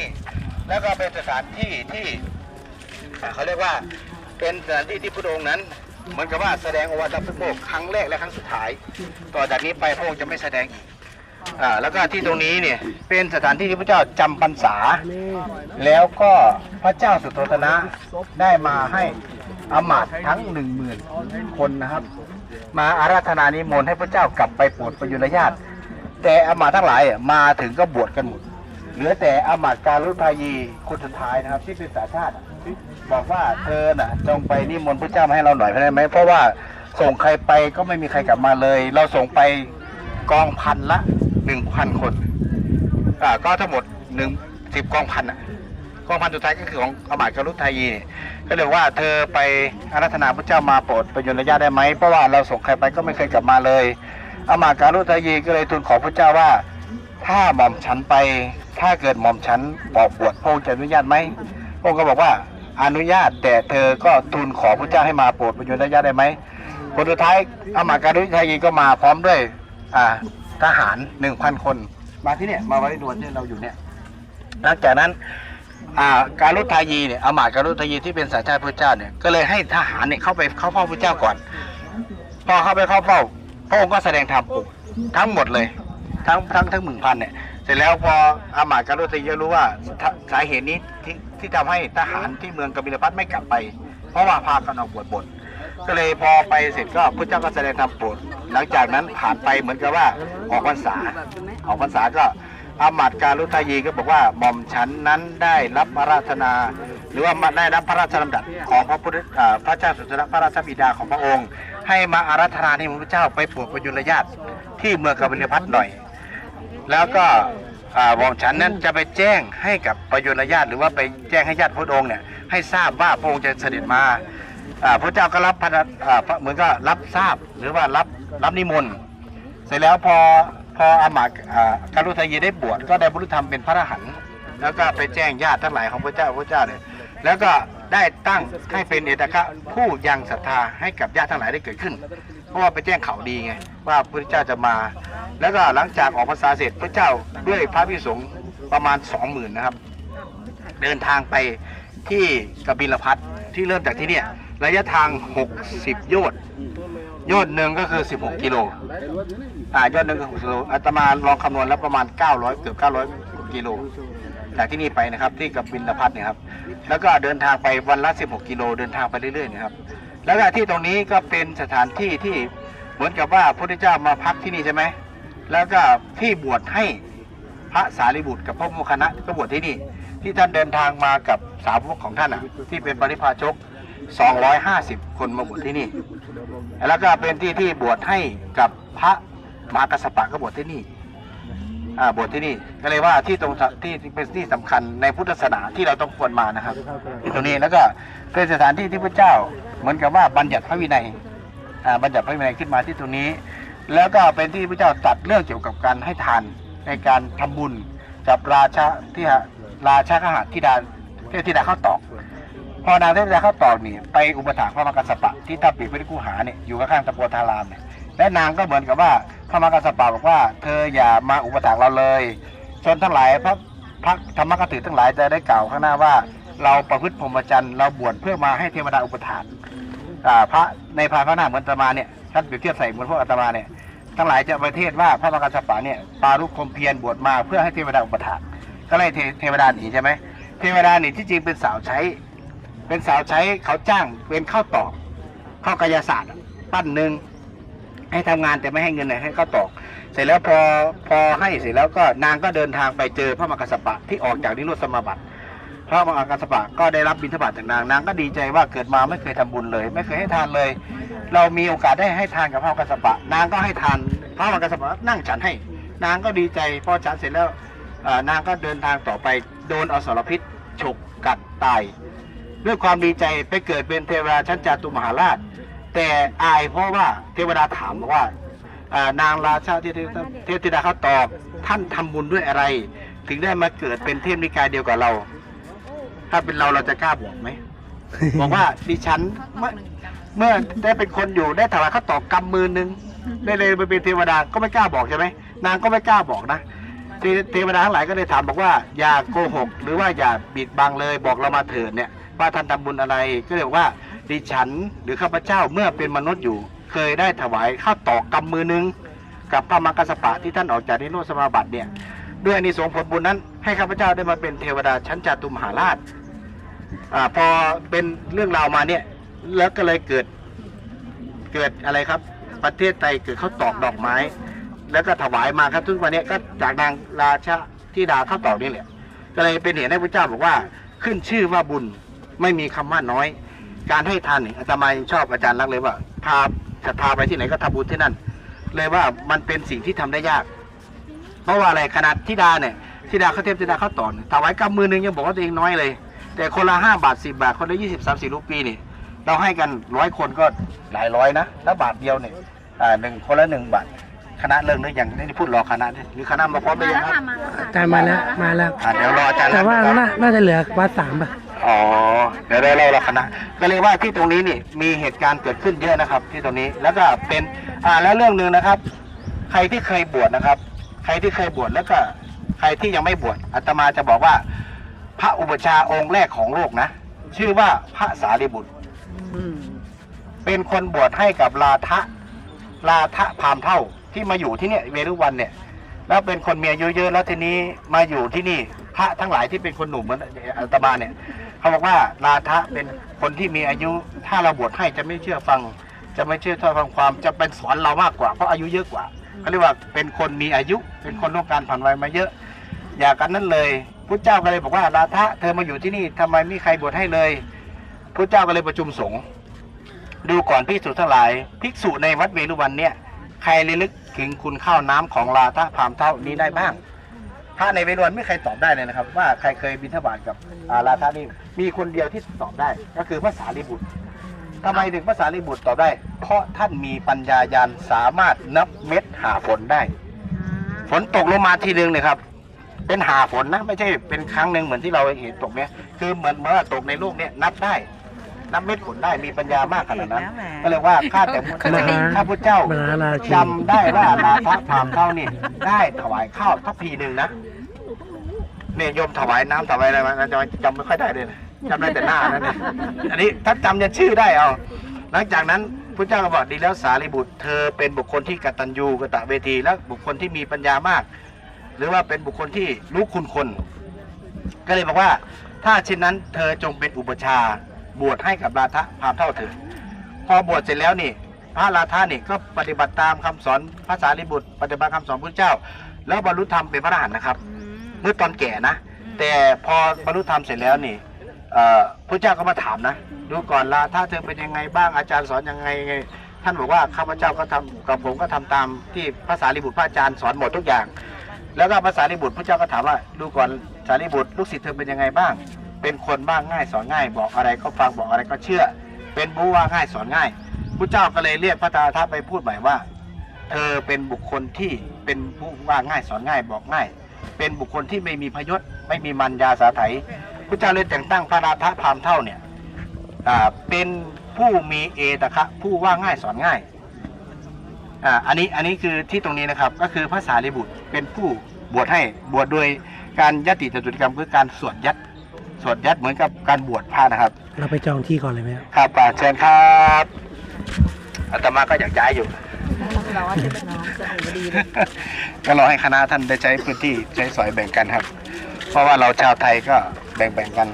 ี่ แล้วก็เป็นสถานที่ที่เขาเรียกว่าเป็นสถานที่ที่พระองค์นั้นเหมือนกับว่าแสดงโอวาทพุทโภคครั้งแรกและครั้งสุดท้าย ต่อจากนี้ไปพระองค์จะไม่แสดงอีกอ่าแล้วก็ที่ตรงนี้เนี่ยเป็นสถานที่ที่พระเจ้าจำพรรษา แล้วก็พระเจ้าสุโธทนะได้มาให้อมาตทั้งหนึ่งหมื่นคนนะครับ มาอาราธนานิมนต์ให้พระเจ้ากลับไปโปรดประยุรญาติ แต่อมาตทั้งหลายมาถึงก็บวชกันหมด เหลือแต่อำมาตย์การุพายีคนสุดท้ายนะครับที่เป็นสาชาติ บอกว่าเธอน่ะ จงไปนิมนต์พระเจ้ามาให้เราหน่อยได้ไหมเพราะว่าส่งใครไปก็ไม่มีใครกลับมาเลย เราส่งไปกองพันละหนึ่งพันคนอ่าก็ทั้งหมดหนึ่งสิบกองพันอะกองพันสุดท้ายก็คือของอามาตย์กรุทายีเนี่ยก็เลยว่าเธอไปอารัธนาพระเจ้ามาโปรดประยุรญาติได้ไหมเพราะว่าเราส่งใครไปก็ไม่เคยกลับมาเลยอามาตย์กรุทายีก็เลยทูลขอพระเจ้าว่า ถ้าหม่อมฉันไป ถ้าเกิดหม่อมฉันบอกบวชพระองค์จะอนุญาตไหมพระองค์ก็บอกว่าอนุญาตแต่เธอก็ทูลขอพระเจ้าให้มาโปรดประยุรญาติได้ไหมคนสุดท้ายอามาตย์กรุทายีก็มาพร้อมด้วยทหารหนึ่งพันคน มาที่เนี่ยมาไว้ดวนที่เราอยู่เนี่ยหลังจากนั้นอ่าการุทายีเนี่ยอามาตย์การุทายีที่เป็นสัญชาติพระเจ้าเนี่ยก็เลยให้ทหารเนี่ยเข้าไปเข้าเฝ้าพระเจ้าก่อน พอเข้าไปเข้าเฝ้า พระองค์ก็แสดงธรรมปุกทั้งหมดเลย ทั้งทั้งทั้งหมื่นพันเนี่ย เสร็จแล้วพออามาตย์การุทายีรู้ว่าสาเหตุนี้ที่ที่ทำให้ทหารที่เมืองกบิลพัทไม่กลับไป เพราะว่าพากันออกบวชบทก็เลยพอไปเสร็จก็พระเจ้าก็แสดงธรรมโปรดหลังจากนั้นผ่านไปเหมือนกับว่าออกพรรษาออกพรรษาก็อามาตย์การุทายีก็บอกว่าหม่อมฉันนั้นได้รับพระราชนา หรือว่าได้รับพระราชดำรัสของพระพุทธพระเจ้าสุตนะพระราชบิดาของพระองค์ ให้มาอารัธนานิมนพระเจ้าไปโปรดประยุรญาติที่เมืองกบิลพัทหน่อย แล้วก็อ่าหม่อมฉันนั้นจะไปแจ้งให้กับประยุรญาติหรือว่าไปแจ้งให้ญาติพระองค์เนี่ยให้ทราบว่าพระองค์จะเสด็จมาอ่าพระเจ้าก็รับพระอ่าพระเหมือนก็รับทราบหรือว่ารับรับนิมนต์เสร็จแล้วพอพออามาตย์อ่าการุทายีได้บวชก็ได้บรรลุธรรมเป็นพระอรหันต์แล้วก็ไปแจ้งญาติทั้งหลายของพระเจ้าพระเจ้าเนี่ยแล้วก็ได้ตั้งให้เป็นเอตคะผู้ยังศรัทธาให้กับญาติทั้งหลายได้เกิดขึ้น ราะว่าไปแจ้งข่าวดีไง ว่าพระเจ้าจะมา แล้วก็หลังจากออกพรรษาเสร็จพระเจ้าด้วยพระพิสงฆ์ประมาณสองหมื่นนะครับ เดินทางไปที่กบิลพัทที่เริ่มจากที่เนี่ยระยะทาง 60 โยชน์โยชน์หนึ่งก็คือ 16 กิโลอ่ายอดหนึ่งคือ6กิโลอาตมาลองคำนวณแล้วประมาณ 900 เกือบ 900 กิโลจากที่นี่ไปนะครับที่กับบินพัทเนี่ยครับ แล้วก็เดินทางไปวันละ 16 กิโลเดินทางไปเรื่อยๆนะครับ แล้วก็ที่ตรงนี้ก็เป็นสถานที่ที่เหมือนกับว่าพระพุทธเจ้ามาพักที่นี่ใช่ไหมแล้วก็ที่บวชให้พระสารีบุตรกับพระโมคคัลลานะก็บวชที่นี่ ที่ท่านเดินทางมากับสาวกของท่านอะที่เป็นปริพาชก 250 คนมาบวชที่นี่ แล้วก็เป็นที่ที่บวชให้กับพระมหากัสสปะก็บวชที่นี่อ่าบวชที่นี่ก็เลยว่าที่ตรงที่เป็นที่สำคัญในพุทธศาสนาที่เราต้องควรมานะครับที่ตรงนี้แล้วก็เป็นสถานที่ที่พระเจ้า เหมือนกับว่าบัญญัติพระวินัยอ่าบัญญัติพระวินัยขึ้นมาที่ตรงนี้ แล้วก็เป็นที่พระเจ้าตัดเรื่องเกี่ยวกับการให้ทานในการทำบุญกับราชาที่หะราชาขหาธิดาเทพธิดาเข้าตอก พอนางเทพธิดาเข้าตอกนี่ไปอุปถัมภ์พระมหากัสปะที่ทับปีพระกุหาเนี่ยอยู่ข้างตะโพธารามเนี่ยและนางก็เหมือนกับว่าพระมหากัสปะบอกว่า เธออย่ามาอุปถัมภ์เราเลยชนทั้งหลายพระพระธรรมกถึทั้งหลายจะได้กล่าวข้างหน้าว่า เราประพฤติพรหมจรรย์เราบวชเพื่อมาให้เทวดาอุปถัมภ์พระในภาพระนาเหมือนอาตมาเนี่ยท่านเปรียบเทียบใส่เหมือนพวกอาตมาเนี่ยทั้งหลายจะประเทศว่าพระมกัสปะเนี่ยปารุกคมเพียรบวชมาเพื่อให้เทวดาอุปถัมภ์ก็เลยเทวดาหนีใช่ไหมเทวดาหนีที่จริงเป็นสาวใช้ เป็นสาวใช้เขาจ้างเป็นข้าวตอกข้าวกายศาสตร์ปั้นหนึ่งให้ทำงานแต่ไม่ให้เงินเลยให้ข้าวตอก เสร็จแล้วพอพอให้เสร็จแล้วก็นางก็เดินทางไปเจอพระมกัสสปะที่ออกจากนิโรธสมาบัติ พระมหากัสปะก็ได้รับบิณฑบาตจากนางนางก็ดีใจว่าเกิดมาไม่เคยทำบุญเลย ไม่เคยให้ทานเลย เรามีโอกาสได้ให้ทานกับพระมหากัสปะ นางก็ให้ทานพระมหากัสปะนั่งฉันให้ นางก็ดีใจพอฉันเสร็จแล้วนางก็เดินทางต่อไปโดนอสรพิษฉกกัดตายด้วยความดีใจไปเกิดเป็นเทวดาชั้นจาตุมหาราช แต่อายเพราะว่าเทวดาถามว่านางราชาเทพธิดาเขาตอบท่านทำบุญด้วยอะไร ถึงได้มาเกิดเป็นเทพนิกายเดียวกับเรา ถ้าเป็นเราเราจะกล้าบอกไหม บอกว่าดิฉันเมื่อเมื่อได้เป็นคนอยู่ได้ถวายข้าวตอกกำมือหนึงได้เลยไปเป็นเทวดาก็ไม่กล้าบอกใช่ไหมนางก็ไม่กล้าบอกนะเทเทวดาทั้งหลายก็เลยถามบอกว่าอย่าโกหก หรือว่าอย่าบิดบังเลยบอกเรามาเถิดเนี่ยว่าท่านทำบุญอะไรก็เลยบอกว่าดิฉันหรือข้าพเจ้าเมื่อเป็นมนุษย์อยู่ เคยได้ถวายข้าวตอกกำมือหนึงกับพระมังกรสปะที่ท่านออกจากนิโรธสมาบัติเนี่ยด้วยอานิสงส์ผลบุญนั้น ให้ข้าพเจ้าได้มาเป็นเทวดาชั้นจาตุมหาราชอ่าพอเป็นเรื่องราวมาเนี่ย แล้วก็เลยเกิดเกิดอะไรครับ ประเทศไทยเกิดข้าวตอกดอกไม้ แล้วก็ถวายมาครับทุกวันนี้ก็จากนางราชาที่ดาข้าวตอกนี่แหละก็เลยเป็นเหตุให้พระเจ้าบอกว่า ขึ้นชื่อว่าบุญไม่มีคำว่าน้อย การให้ทานนี่อาตมายังชอบอาจารย์รักเลยว่าพาศรัทธาไปที่ไหนก็ทำบุญที่นั่น เลยว่ามันเป็นสิ่งที่ทำได้ยาก เพราะว่าอะไรขนาดทิดาเนี่ย ทิดาเขาเทพทิดาเขาต่อนถวายกำมือหนึงยังบอกว่าตัวเองน้อยเลย แต่คนละห้าบาทสิบาท คนละยี่สิบสามสิบรูปีนี่ เราให้กันร้อยคนก็หลายร้อยนะแล้วบาทเดียวเนี่ยอ่าหนึ่งคนละหนึ่งบาทคณะเริ่มหรือยังนี่พูดรอคณะเนี่ยหรือคณะมาพร้อมหรือยังครับอาจารย์มาแล้วมาแล้วอ่าเดี๋ยวรออาจารย์แต่ว่ารักนะครับน่าน่าจะเหลือวัดสามป่ะอ๋อเดี๋ยวได้เล่าละคณะก็เลยว่าที่ตรงนี้นี่มีเหตุการณ์เกิดขึ้นเยอะนะครับ ที่ตรงนี้แล้วก็เป็นอ่าแล้วเรื่องหนึ่งนะครับ ใครที่เคยบวชนะครับ ใครที่เคยบวชแล้วก็ ใครที่ยังไม่บวชอาตมาจะบอกว่า พระอุปชาองค์แรกของโลกนะ ชื่อว่าพระสารีบุตรเป็นคนบวชให้กับลาทะลาทะพามเท่าที่มาอยู่ที่เนี่ยเวรุวันเนี่ย แล้วเป็นคนเมียเยอะๆแล้วทีนี้มาอยู่ที่นี่พระทั้งหลายที่เป็นคนหนุ่มเหมือนอาตมาเนี่ย เขาบอกว่าลาทะเป็นคนที่มีอายุ ถ้าเราบวชให้จะไม่เชื่อฟัง จะไม่เชื่อถ้อยฟังความจะเป็นสอนเรามากกว่าเพราะอายุเยอะกว่าเขาเรียกว่าเป็นคนมีอายุ เป็นคนร่วมการผ่านวัยมาเยอะ อย่ากันนั้นเลยพุทธเจ้าก็เลยบอกว่าลาทะเธอมาอยู่ที่นี่ทำไมไม่มีใครบวชให้เลยพุทธเจ้าก็เลยประชุมสงฆ์ดูก่อนภิกษุทั้งหลาย ภิกษุในวัดเวรุวันเนี่ย ใครระลึกถึงคุณข้าวน้ำของลาทะพามเท่านี้ได้บ้างพระในเวรุวันไม่ใครตอบได้เลยนะครับ ว่าใครเคยบิณฑบาตกับอาลาทะนี่มีคนเดียวที่ตอบได้ ก็คือพระสารีบุตรทำไมถึงพระสารีบุตรตอบได้ เพราะท่านมีปัญญายาณสามารถนับเม็ดหาฝนได้ ฝนตกลงมาทีนึงเนี่ยครับ เป็นหาฝนนะ ไม่ใช่เป็นครั้งหนึ่งเหมือนที่เราเห็นตกเนี่ยคือเหมือนเมื่อตกในโลกเนี่ยนับได้นับเม็ดฝนได้มีปัญญามากขนาดนั้น ก็เลยว่าข้าแต่เขาจะได้ยินข้าพุทธเจ้ามหาราชีจำได้ว่าลาพระพราหมณ์เท่านี่ได้ถวายข้าวทัพพีหนึ่งนะเนี่ยโยมถวายน้ำถวายอะไรมาจำจำไม่ค่อยได้เลยนะจำได้แต่หน้านั่นเองอันนี้ถ้าจำจะชื่อได้เอา หลังจากนั้นพระเจ้าก็บอกดีแล้วสารีบุตร เธอเป็นบุคคลที่กตัญญูกตเวทีและบุคคลที่มีปัญญามาก หรือว่าเป็นบุคคลที่รู้คุณคน ก็เลยบอกว่า ถ้าเช่นนั้นเธอจงเป็นอุปชฌาย์บวชให้กับราทะพราหมณ์เท่าเถิดพอบวชเสร็จแล้วนี่ พระราธานี่ก็ปฏิบัติตามคำสอนพระสารีบุตร ปฏิบัติคำสอนพระเจ้า แล้วบรรลุธรรมเป็นพระอรหันต์นะครับ เมื่อตอนแก่นะ แต่พอบรรลุธรรมเสร็จแล้วนี่เอ่อพระเจ้าก็มาถามนะ ดูก่อนละถ้าเธอเป็นยังไงบ้างอาจารย์สอนยังไงไงท่านบอกว่าข้าพเจ้าก็ทำกับผมก็ทำตามที่พระสารีบุตรพระอาจารย์สอนหมดทุกอย่าง แล้วก็ภาษาลิบุตรพระเจ้าก็ถามว่าดูก่อนสารีบุตรลูกศิษย์เธอเป็นยังไงบ้าง เป็นคนบ้างง่ายสอนง่าย บอกอะไรก็ฟังบอกอะไรก็เชื่อ เป็นบูว่าง่ายสอนง่ายพระเจ้าก็เลยเรียกพระตาทัพไปพูดใหม่ว่า เธอเป็นบุคคลที่เป็นผู้ว่าง่ายสอนง่ายบอกง่าย เป็นบุคคลที่ไม่มีพยศไม่มีมันยาสาไถพระเจ้าเลยแต่งตั้งพระราธะพามเท่าเนี่ยอ่าเป็นผู้มีเอตคะผู้ว่าง่ายสอนง่ายอ่าอันนี้อันนี้คือที่ตรงนี้นะครับก็คือพระสารีบุตรเป็นผู้ บวชให้บวชโดยการยติจตุติกรรมคือการสวดยัดสวดยัดเหมือนกับการบวชพระนะครับ เราไปจองที่ก่อนเลยไหมครับครับป่าเชิญครับอาตมาก็อยากย้ายอยู่เราว่าจะเป็นน้องจะโอ้ดีเลยก็รอให้คณะท่านได้ใช้พื้นที่ใช้สอยแบ่งกันครับ เพราะว่าเราชาวไทยก็แบ่งแบ่งๆกัน